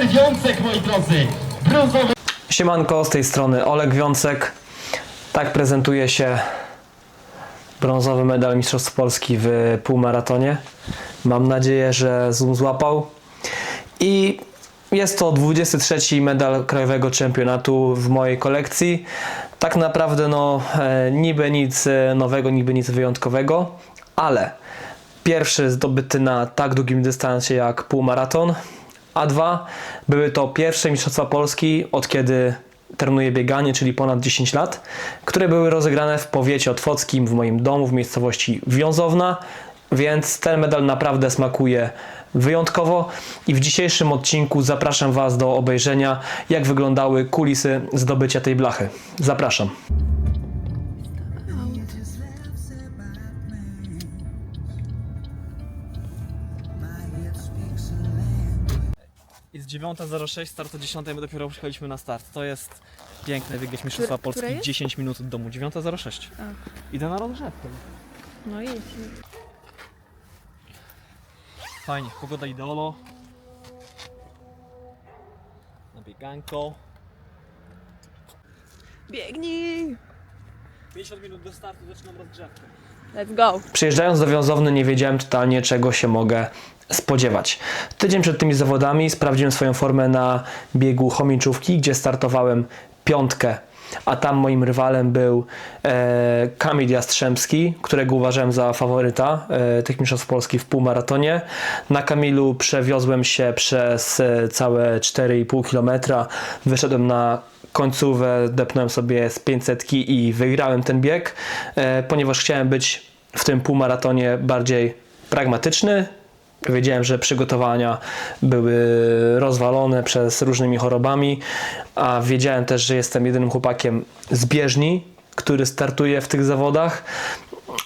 Aleksander Wiącek, moi drodzy. Brązowy Siemanko, z tej strony Oleg Wiącek. Tak prezentuje się brązowy medal Mistrzostw Polski w półmaratonie. Mam nadzieję, że Zoom złapał. I jest to 23 medal krajowego czempionatu w mojej kolekcji. Tak naprawdę no e, niby nic e, nowego, niby nic wyjątkowego, ale pierwszy zdobyty na tak długim dystansie jak półmaraton, a dwa były to pierwsze Mistrzostwa Polski od kiedy trenuję bieganie, czyli ponad 10 lat, które były rozegrane w powiecie otwockim w moim domu w miejscowości Wiązowna, więc ten medal naprawdę smakuje wyjątkowo i w dzisiejszym odcinku zapraszam Was do obejrzenia jak wyglądały kulisy zdobycia tej blachy. Zapraszam. Jest 9.06, start o 10, my dopiero przyjechaliśmy na start. To jest piękne, wygrać Mistrzostwa Które- które Polski jest? 10 minut od domu. 9.06. Idę na rozgrzewkę. No i Fajnie, pogoda ideolo. Na bieganko. biegnij! 50 minut do startu, zaczynam rozgrzewkę. Let's go! Przyjeżdżając do Wiązowny nie wiedziałem totalnie czego się mogę spodziewać. Tydzień przed tymi zawodami sprawdziłem swoją formę na biegu chomiczówki, gdzie startowałem piątkę, a tam moim rywalem był e, Kamil Jastrzębski, którego uważałem za faworyta e, tych mistrzostw Polski w półmaratonie. Na Kamilu przewiozłem się przez e, całe 4,5 km, wyszedłem na końcówę, depnąłem sobie z 500 i wygrałem ten bieg, e, ponieważ chciałem być w tym półmaratonie bardziej pragmatyczny. Wiedziałem, że przygotowania były rozwalone przez różnymi chorobami, a wiedziałem też, że jestem jedynym chłopakiem z bieżni, który startuje w tych zawodach.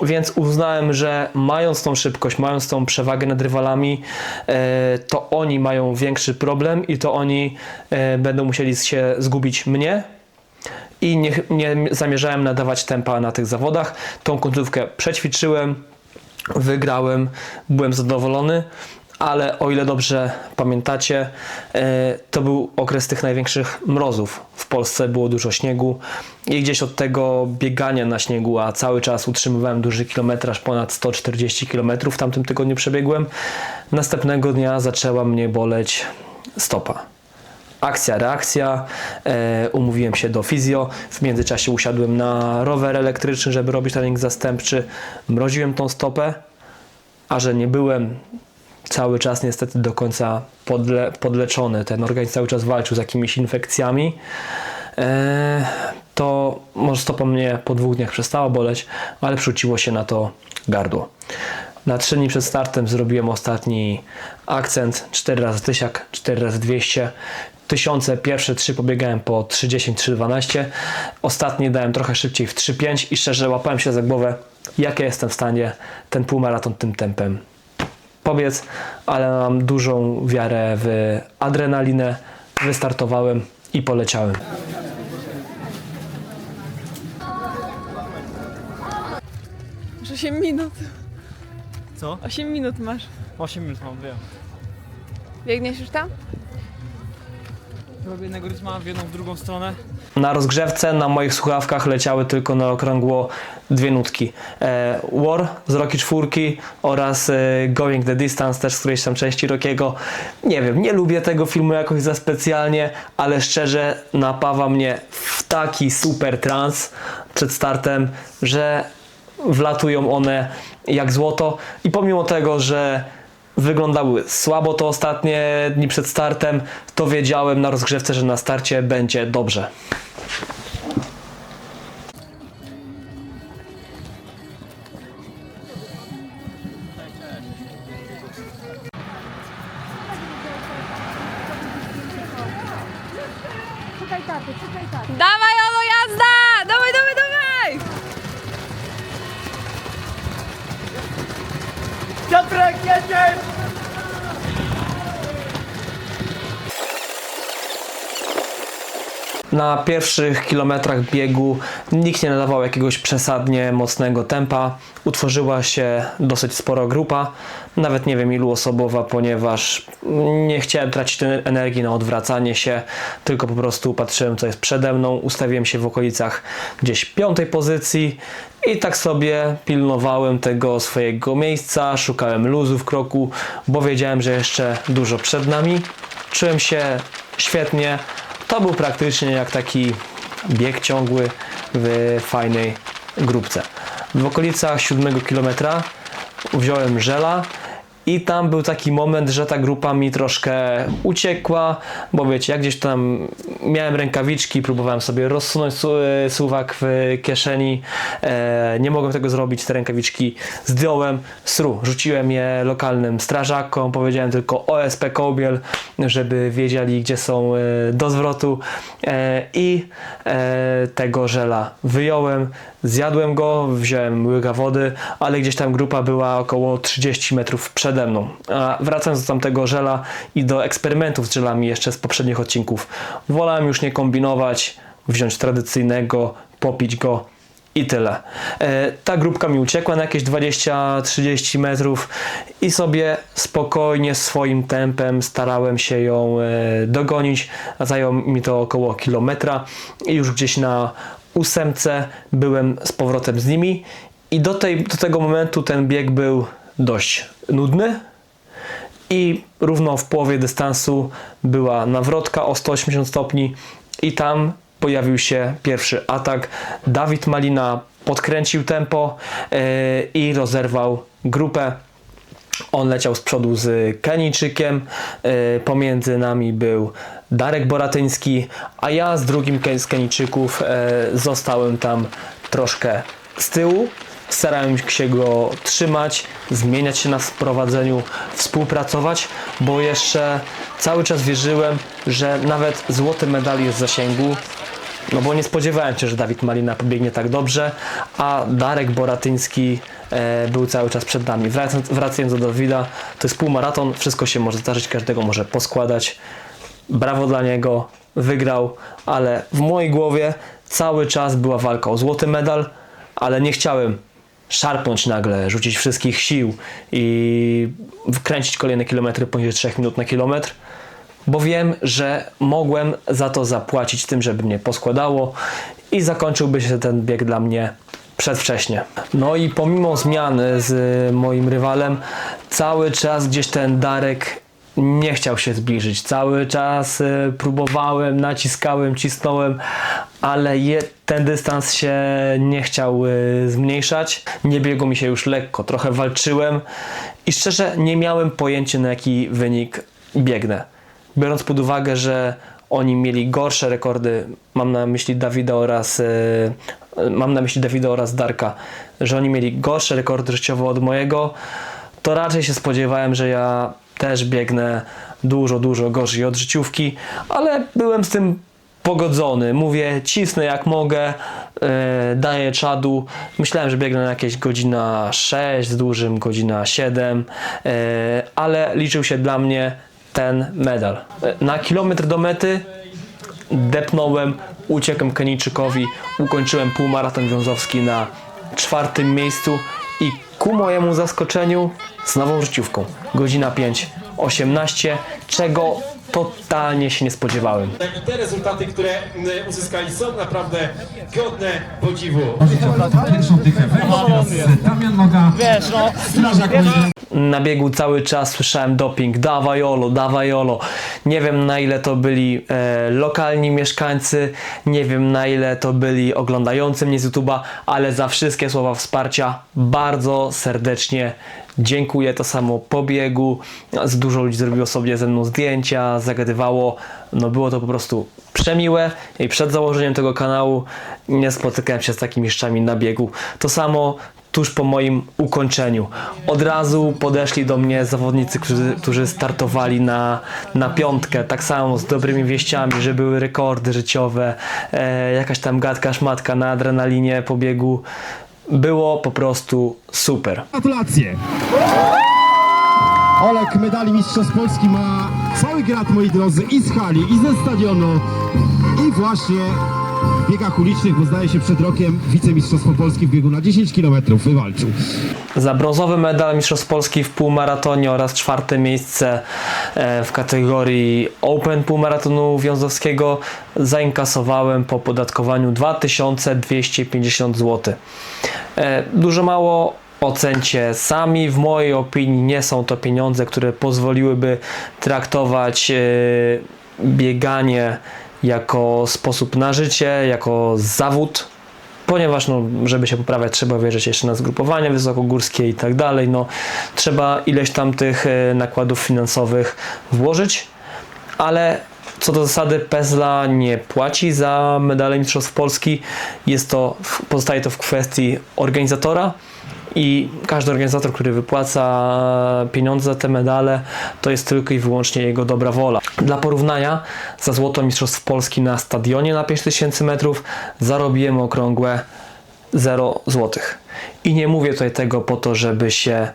Więc uznałem, że mając tą szybkość, mając tą przewagę nad rywalami, e, to oni mają większy problem i to oni e, będą musieli się zgubić mnie, i nie, nie zamierzałem nadawać tempa na tych zawodach. Tą końcówkę przećwiczyłem, wygrałem, byłem zadowolony, ale o ile dobrze pamiętacie, e, to był okres tych największych mrozów. W Polsce było dużo śniegu i gdzieś od tego biegania na śniegu, a cały czas utrzymywałem duży kilometraż, ponad 140 km w tamtym tygodniu przebiegłem, następnego dnia zaczęła mnie boleć stopa akcja, reakcja. E, umówiłem się do fizjo. W międzyczasie usiadłem na rower elektryczny, żeby robić trening zastępczy. Mroziłem tą stopę, a że nie byłem cały czas niestety do końca podle, podleczony. Ten organizm cały czas walczył z jakimiś infekcjami. E, to może stopa mnie po dwóch dniach przestała boleć, ale przerzuciło się na to gardło. Na trzy dni przed startem zrobiłem ostatni akcent 4 razy tysiak, 4 razy 200. Tysiące, pierwsze trzy pobiegałem po 3.10, 3.12. Ostatnie dałem trochę szybciej w 3.5 i szczerze łapałem się za głowę, jak ja jestem w stanie ten półmaraton tym tempem pobiec, ale mam dużą wiarę w adrenalinę. Wystartowałem i poleciałem. Masz 8 minut. Co? 8 minut masz. 8 minut mam, wiem. Biegniesz już tam? Robię jednego rytma w jedną, w drugą stronę. Na rozgrzewce na moich słuchawkach leciały tylko na okrągło dwie nutki. E, War z Rocky czwórki oraz e, Going the Distance też z którejś tam części Rockiego. Nie wiem, nie lubię tego filmu jakoś za specjalnie, ale szczerze napawa mnie w taki super trans przed startem, że wlatują one jak złoto i pomimo tego, że wyglądały słabo to ostatnie dni przed startem, to wiedziałem na rozgrzewce, że na starcie będzie dobrze. Dawaj, yiyeceğiz. Na pierwszych kilometrach biegu nikt nie nadawał jakiegoś przesadnie mocnego tempa. Utworzyła się dosyć spora grupa, nawet nie wiem ilu osobowa, ponieważ nie chciałem tracić energii na odwracanie się, tylko po prostu patrzyłem co jest przede mną, ustawiłem się w okolicach gdzieś piątej pozycji i tak sobie pilnowałem tego swojego miejsca, szukałem luzu w kroku, bo wiedziałem, że jeszcze dużo przed nami. Czułem się świetnie. To był praktycznie jak taki bieg ciągły w fajnej grupce. W okolicach 7 kilometra wziąłem żela i tam był taki moment, że ta grupa mi troszkę uciekła, bo wiecie, jak gdzieś tam miałem rękawiczki, próbowałem sobie rozsunąć su- e, suwak w kieszeni, e, nie mogłem tego zrobić, te rękawiczki zdjąłem, sru, rzuciłem je lokalnym strażakom, powiedziałem tylko OSP Kołbiel, żeby wiedzieli, gdzie są e, do zwrotu. I tego żela wyjąłem, zjadłem go, wziąłem łyka wody, ale gdzieś tam grupa była około 30 metrów przede mną. A wracając do tamtego żela i do eksperymentów z żelami jeszcze z poprzednich odcinków, wolałem już nie kombinować, wziąć tradycyjnego, popić go i tyle. E, ta grupka mi uciekła na jakieś 20-30 metrów i sobie spokojnie, swoim tempem starałem się ją e, dogonić. Zajęło mi to około kilometra i już gdzieś na ósemce byłem z powrotem z nimi i do, tej, do tego momentu ten bieg był dość nudny i równo w połowie dystansu była nawrotka o 180 stopni i tam pojawił się pierwszy atak. Dawid Malina podkręcił tempo e, i rozerwał grupę. On leciał z przodu z Kenijczykiem, e, pomiędzy nami był Darek Boratyński, a ja z drugim z Kenijczyków e, zostałem tam troszkę z tyłu. Starałem się go trzymać, zmieniać się na sprowadzeniu, współpracować, bo jeszcze cały czas wierzyłem, że nawet złoty medal jest w zasięgu. No bo nie spodziewałem się, że Dawid Malina pobiegnie tak dobrze, a Darek Boratyński e, był cały czas przed nami. Wracając, wracając do Dawida, to jest półmaraton, wszystko się może zdarzyć, każdego może poskładać. Brawo dla niego, wygrał, ale w mojej głowie cały czas była walka o złoty medal, ale nie chciałem szarpnąć nagle, rzucić wszystkich sił i wkręcić kolejne kilometry poniżej 3 minut na kilometr bo wiem, że mogłem za to zapłacić tym, żeby mnie poskładało i zakończyłby się ten bieg dla mnie przedwcześnie. No i pomimo zmiany z moim rywalem, cały czas gdzieś ten Darek nie chciał się zbliżyć. Cały czas e, próbowałem, naciskałem, cisnąłem, ale je, ten dystans się nie chciał e, zmniejszać. Nie biegło mi się już lekko, trochę walczyłem i szczerze nie miałem pojęcia na jaki wynik biegnę biorąc pod uwagę, że oni mieli gorsze rekordy, mam na myśli Dawida oraz e, mam na myśli Dawida oraz Darka, że oni mieli gorsze rekordy życiowe od mojego, to raczej się spodziewałem, że ja też biegnę dużo, dużo gorzej od życiówki, ale byłem z tym pogodzony. Mówię, cisnę jak mogę, e, daję czadu. Myślałem, że biegnę na jakieś godzina 6 z dużym, godzina 7, e, ale liczył się dla mnie ten medal. E, Na kilometr do mety depnąłem, uciekłem Kenijczykowi, ukończyłem półmaraton wiązowski na czwartym miejscu i ku mojemu zaskoczeniu z nową życiówką. Godzina 5.18, czego totalnie się nie spodziewałem. Tak, I te rezultaty, które mm, uzyskali są naprawdę godne podziwu. Pierwszą dychę wygrał Damian Noga, Strażak. Na biegu cały czas słyszałem doping, dawaj Olo, dawaj Olo. Nie wiem na ile to byli e, lokalni mieszkańcy, nie wiem na ile to byli oglądający mnie z YouTube'a, ale za wszystkie słowa wsparcia bardzo serdecznie dziękuję. To samo po biegu, z dużo ludzi zrobiło sobie ze mną zdjęcia, zagadywało. No było to po prostu przemiłe i przed założeniem tego kanału nie spotykałem się z takimi mistrzami na biegu. To samo tuż po moim ukończeniu. Od razu podeszli do mnie zawodnicy, którzy, którzy startowali na, na piątkę, tak samo z dobrymi wieściami, że były rekordy życiowe, e, jakaś tam gadka szmatka na adrenalinie po biegu. Było po prostu super. Gratulacje! Olek medali Mistrzostw Polski ma cały grat, moi drodzy, i z hali, i ze stadionu, i właśnie w biegach ulicznych, bo zdaje się przed rokiem wicemistrzostwo Polski w biegu na 10 km wywalczył. Za brązowy medal Mistrzostw Polski w półmaratonie oraz czwarte miejsce e, w kategorii Open półmaratonu wiązowskiego zainkasowałem po podatkowaniu 2250 zł. E, Dużo mało ocencie sami. W mojej opinii nie są to pieniądze, które pozwoliłyby traktować e, bieganie jako sposób na życie, jako zawód ponieważ no, żeby się poprawiać trzeba wierzyć jeszcze na zgrupowania wysokogórskie i tak dalej, no trzeba ileś tam tych e, nakładów finansowych włożyć, ale co do zasady Pesla nie płaci za medale Mistrzostw Polski, jest to, pozostaje to w kwestii organizatora i każdy organizator, który wypłaca pieniądze za te medale, to jest tylko i wyłącznie jego dobra wola. Dla porównania, za złoto Mistrzostw Polski na stadionie na 5000 metrów zarobiłem okrągłe 0 złotych. I nie mówię tutaj tego po to, żeby się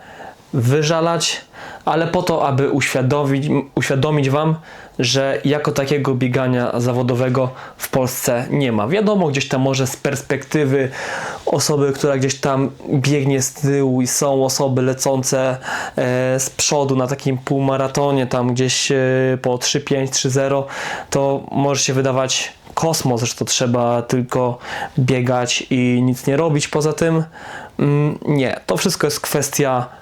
wyżalać, ale po to, aby uświadomić, uświadomić Wam, że jako takiego biegania zawodowego w Polsce nie ma. Wiadomo, gdzieś tam może z perspektywy osoby, która gdzieś tam biegnie z tyłu i są osoby lecące e, z przodu na takim półmaratonie, tam gdzieś e, po 3-5, 3-0, to może się wydawać kosmos, że to trzeba tylko biegać i nic nie robić poza tym. Mm, Nie, to wszystko jest kwestia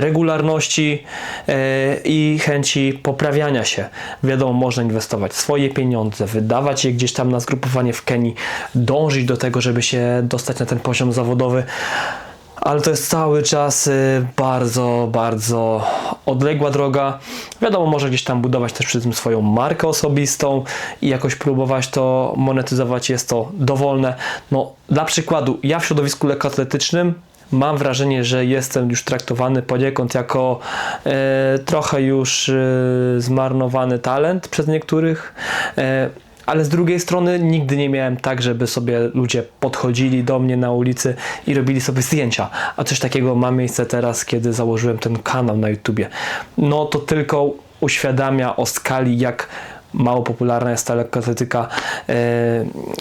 regularności e, i chęci poprawiania się. Wiadomo, można inwestować swoje pieniądze, wydawać je gdzieś tam na zgrupowanie w Kenii, dążyć do tego, żeby się dostać na ten poziom zawodowy. Ale to jest cały czas y, bardzo, bardzo odległa droga. Wiadomo, może gdzieś tam budować też przy tym swoją markę osobistą i jakoś próbować to monetyzować. Jest to dowolne. No, dla przykładu, ja w środowisku lekkoatletycznym mam wrażenie, że jestem już traktowany poniekąd jako e, trochę już e, zmarnowany talent przez niektórych. E, ale z drugiej strony nigdy nie miałem tak, żeby sobie ludzie podchodzili do mnie na ulicy i robili sobie zdjęcia. A coś takiego ma miejsce teraz, kiedy założyłem ten kanał na YouTubie. No to tylko uświadamia o skali, jak mało popularna jest ta lekkoatletyka yy,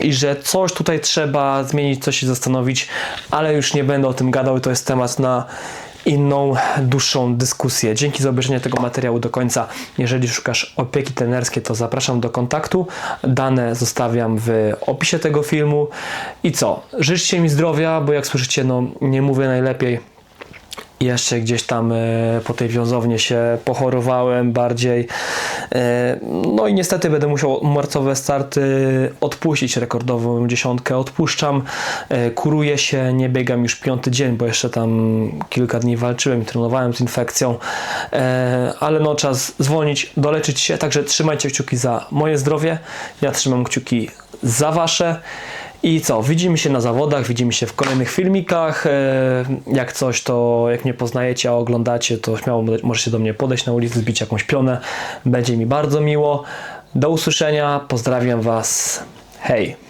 i że coś tutaj trzeba zmienić, coś się zastanowić, ale już nie będę o tym gadał, to jest temat na inną, dłuższą dyskusję. Dzięki za obejrzenie tego materiału do końca. Jeżeli szukasz opieki trenerskiej, to zapraszam do kontaktu. Dane zostawiam w opisie tego filmu. I co? Życzcie mi zdrowia, bo jak słyszycie, no nie mówię najlepiej. Jeszcze gdzieś tam e, po tej wiązownie się pochorowałem bardziej. E, no i niestety będę musiał marcowe starty odpuścić. Rekordową dziesiątkę odpuszczam. E, kuruję się, nie biegam już piąty dzień, bo jeszcze tam kilka dni walczyłem i trenowałem z infekcją. E, ale no czas zwolnić, doleczyć się. Także trzymajcie kciuki za moje zdrowie. Ja trzymam kciuki za wasze. I co? Widzimy się na zawodach, widzimy się w kolejnych filmikach. E, Jak coś, to jak mnie poznajecie, a oglądacie, to śmiało możecie do mnie podejść na ulicy, zbić jakąś pionę. Będzie mi bardzo miło. Do usłyszenia. Pozdrawiam Was. Hej!